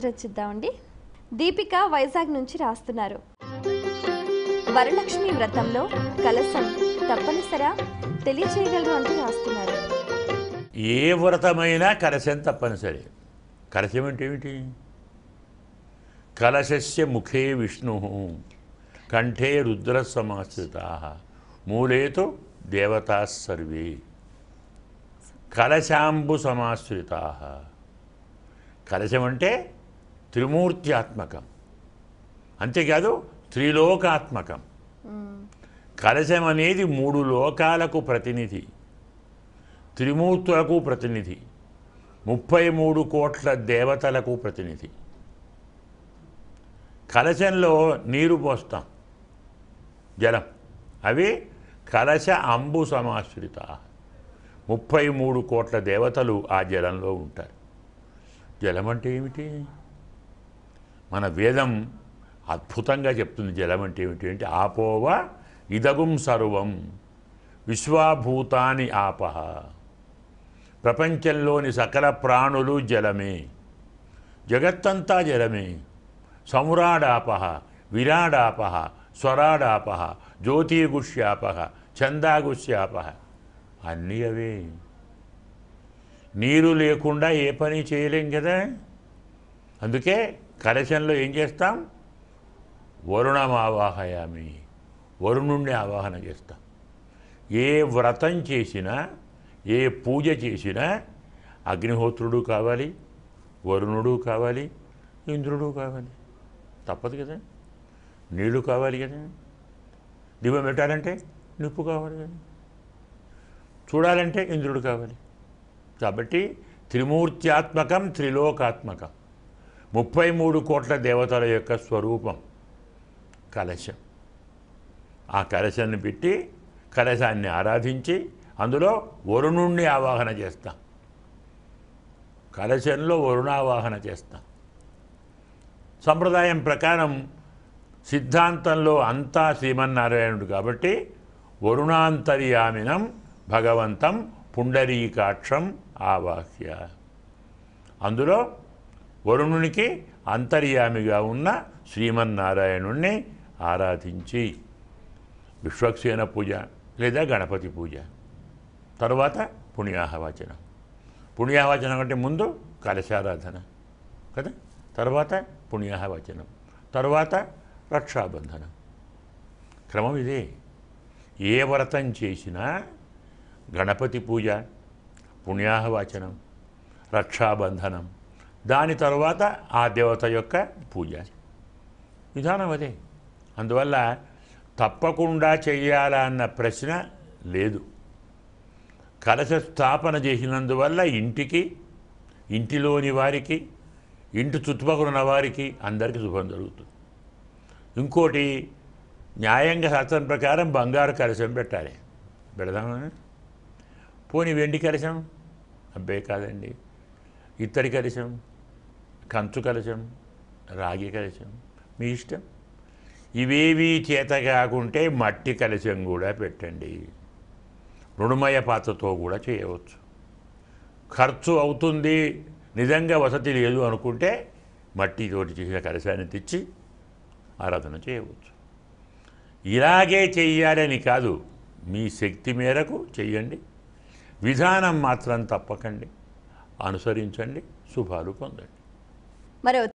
రచిద్దామండి దీపిక వైజాగ్ నుంచి రాస్తున్నారు. వరలక్ష్మి వ్రతంలో కలసం తప్పనిసరా? తెలియచేయగలరు అంటూ రాస్తున్నారు. ఏ వ్రతమైనా కలశం తప్పనిసరి. కలశం అంటే ఏమిటి? కలశస్య ముఖే విష్ణు కంఠే రుద్ర సమాశ్రిత మూలేతో దేవతా సర్వే. కలశాంబు సమాశ్రిత. కలశం అంటే త్రిమూర్త్యాత్మకం. అంతేకాదు త్రిలోకాత్మకం. కలశం అనేది మూడు లోకాలకు ప్రతినిధి. త్రిమూర్తులకు ప్రతినిధి. ముప్పై మూడు కోట్ల దేవతలకు ప్రతినిధి. కలశంలో నీరు పోస్తాం. జలం. అవి కలశ అంబు సమాశ్రిత. ముప్పై మూడు కోట్ల దేవతలు ఆ జలంలో ఉంటారు. జలం అంటే ఏమిటి? మన వేదం అద్భుతంగా చెప్తుంది జలం అంటే ఏమిటి అంటే ఆపోవ ఇదగుం సర్వం విశ్వాభూతాని ఆపహ. ప్రపంచంలోని సకల ప్రాణులు జలమే. జగత్తంతా జలమే. సమురాడాపహ విరాడాపహ స్వరాడాపహ జ్యోతిగుష్యాపహ చందాగుష్యాపహ అన్నీ అవే. నీరు లేకుండా ఏ పని చేయలేం కదా? అందుకే కలశంలో ఏం చేస్తాం? వరుణం ఆవాహయామి. వరుణుణ్ణి ఆవాహన చేస్తాం. ఏ వ్రతం చేసినా ఏ పూజ చేసినా అగ్నిహోత్రుడు కావాలి వరుణుడు కావాలి ఇంద్రుడు కావాలి. తప్పదు కదా? నీళ్ళు కావాలి కదా? దీపం పెట్టాలంటే నిప్పు కావాలి కదా? చూడాలంటే ఇంద్రుడు కావాలి. కాబట్టి త్రిమూర్త్యాత్మకం త్రిలోకాత్మకం. ముప్పై మూడు కోట్ల దేవతల యొక్క స్వరూపం కలశం. ఆ కలశాన్ని పెట్టి కలశాన్ని ఆరాధించి అందులో వరుణుణ్ణి ఆవాహన చేస్తాం. కలశంలో వరుణావాహన చేస్తాం. సంప్రదాయం ప్రకారం సిద్ధాంతంలో అంతా శ్రీమన్నారాయణుడు కాబట్టి వరుణాంతర్యామినం భగవంతం పుండరీకాక్షం ఆవాహ్య. అందులో వరుణునికి అంతర్యామిగా ఉన్న శ్రీమన్నారాయణుణ్ణి ఆరాధించి విశ్వక్సేన పూజ లేదా గణపతి పూజ. తర్వాత పుణ్యాహవాచనం. పుణ్యాహవాచనం అంటే ముందు కలశారాధన కదా? తర్వాత పుణ్యాహవచనం. తర్వాత రక్షాబంధనం. క్రమం ఇదే. ఏ వ్రతం చేసినా గణపతి పూజ పుణ్యాహవాచనం రక్షాబంధనం దాని తర్వాత ఆ దేవత యొక్క పూజ. విధానం అదే. అందువల్ల తప్పకుండా చేయాలన్న ప్రశ్న లేదు. కలశ స్థాపన చేసినందువల్ల ఇంటికి ఇంటిలోని వారికి ఇంటి చుట్టుపక్కల ఉన్న వారికి అందరికీ శుభం జరుగుతుంది. ఇంకోటి న్యాయంగా శాస్త్రం ప్రకారం బంగారు కలశం పెట్టాలి. పెడదామా? పోనీ వెండి కలశం? అబ్బే కాదండి. ఇత్తడి కలశం? కంచు కలశం రాగి కలశం మీ ఇష్టం? ఇవేవి చేత కాకుంటే మట్టి కలశం కూడా పెట్టండి. రుణమయ పాత్రతో కూడా చేయవచ్చు. ఖర్చు అవుతుంది నిజంగా వసతి లేదు అనుకుంటే మట్టితోటి చేసిన కలశాన్ని తెచ్చి ఆరాధన చేయవచ్చు. ఇలాగే చెయ్యాలని కాదు మీ శక్తి మేరకు చెయ్యండి. విధానం మాత్రం తప్పకండి. అనుసరించండి శుభాలు పొందండి. Mario.